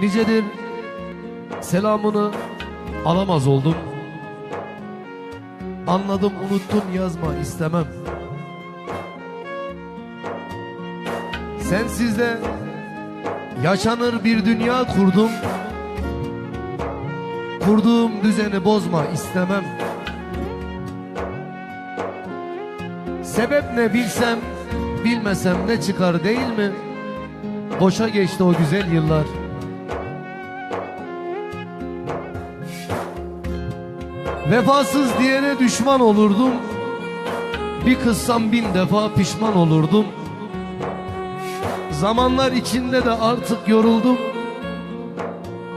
Nicedir selamını alamaz oldum. Anladım unuttun yazma istemem. Sensiz de yaşanır bir dünya kurdum. Kurduğum düzeni bozma istemem. Sebep ne bilsem, bilmesem ne çıkar değil mi? Boşa geçti o güzel yıllar. Vefasız diyene düşman olurdum. Bir kızsam bin defa pişman olurdum. Zamanlar içinde de artık yoruldum.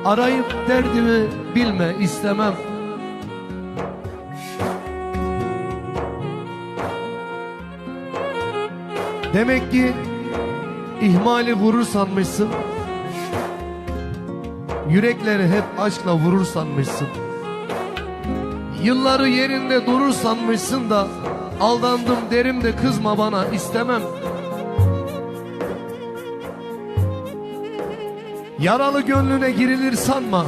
Arayıp derdimi bilme istemem. Demek ki ihmali vurur sanmışsın. Yürekleri hep aşkla vurur sanmışsın. Yılları yerinde durur sanmışsın da aldandım derim de kızma bana istemem. Yaralı gönlüne girilir sanma.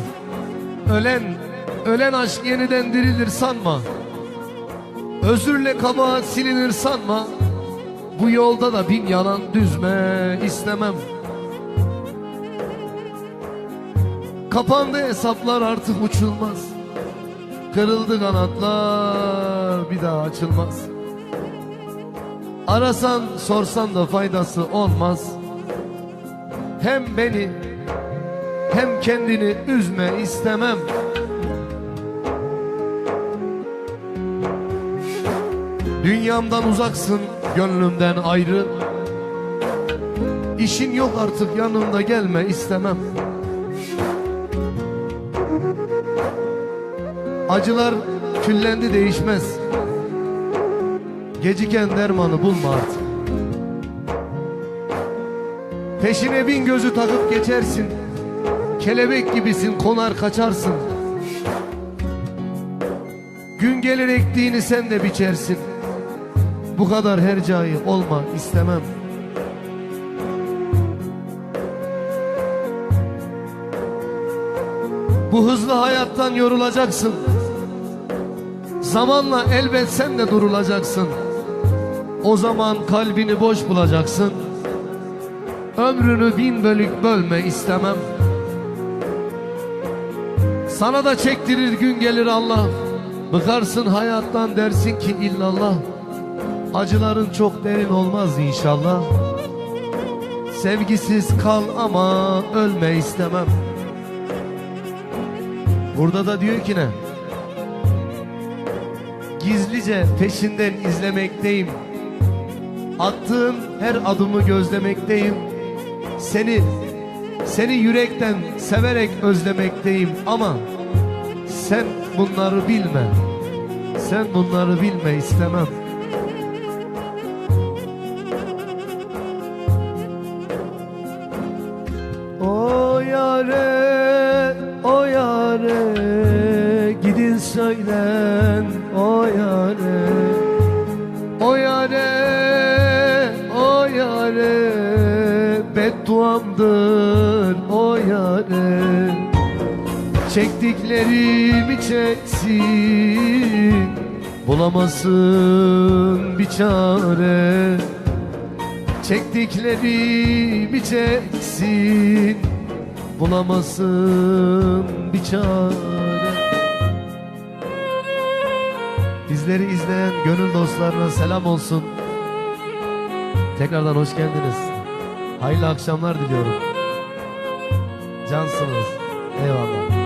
Ölen, ölen aşk yeniden dirilir sanma. Özürle kabahat silinir sanma. Bu yolda da bin yalan düzme istemem. Kapandı hesaplar artık uçulmaz. Kırıldı kanatlar bir daha açılmaz. Arasan sorsan da faydası olmaz. Hem beni hem kendini üzme istemem. Dünyamdan uzaksın, gönlümden ayrı. İşin yok artık yanımda gelme istemem. Acılar küllendi değişmez. Geciken dermanı bulma artık. Peşine bin gözü takıp geçersin. Kelebek gibisin konar kaçarsın. Gün gelir ektiğini sen de biçersin. Bu kadar hercai olma istemem. Bu hızlı hayattan yorulacaksın. Zamanla elbet sen de durulacaksın. O zaman kalbini boş bulacaksın. Ömrünü bin bölük bölme istemem. Sana da çektirir gün gelir Allah. Bıkarsın hayattan dersin ki illallah. Acıların çok derin olmaz inşallah. Sevgisiz kal ama ölme istemem. Burada da diyor ki ne? Gizlice peşinden izlemekteyim. Attığın her adımı gözlemekteyim. Seni, seni yürekten severek özlemekteyim ama sen bunları bilme. Sen bunları bilme istemem. O yare, o yare Gidin söylen o yare O yare, o yare Bedduamdır o yare Çektiklerimi çeksin Bulamasın bir çare. Çektiklerimi çeksin Bulamasın bir çare Bizleri izleyen gönül dostlarına selam olsun. Tekrardan hoş geldiniz. Hayırlı akşamlar diliyorum. Cansınız. Eyvallah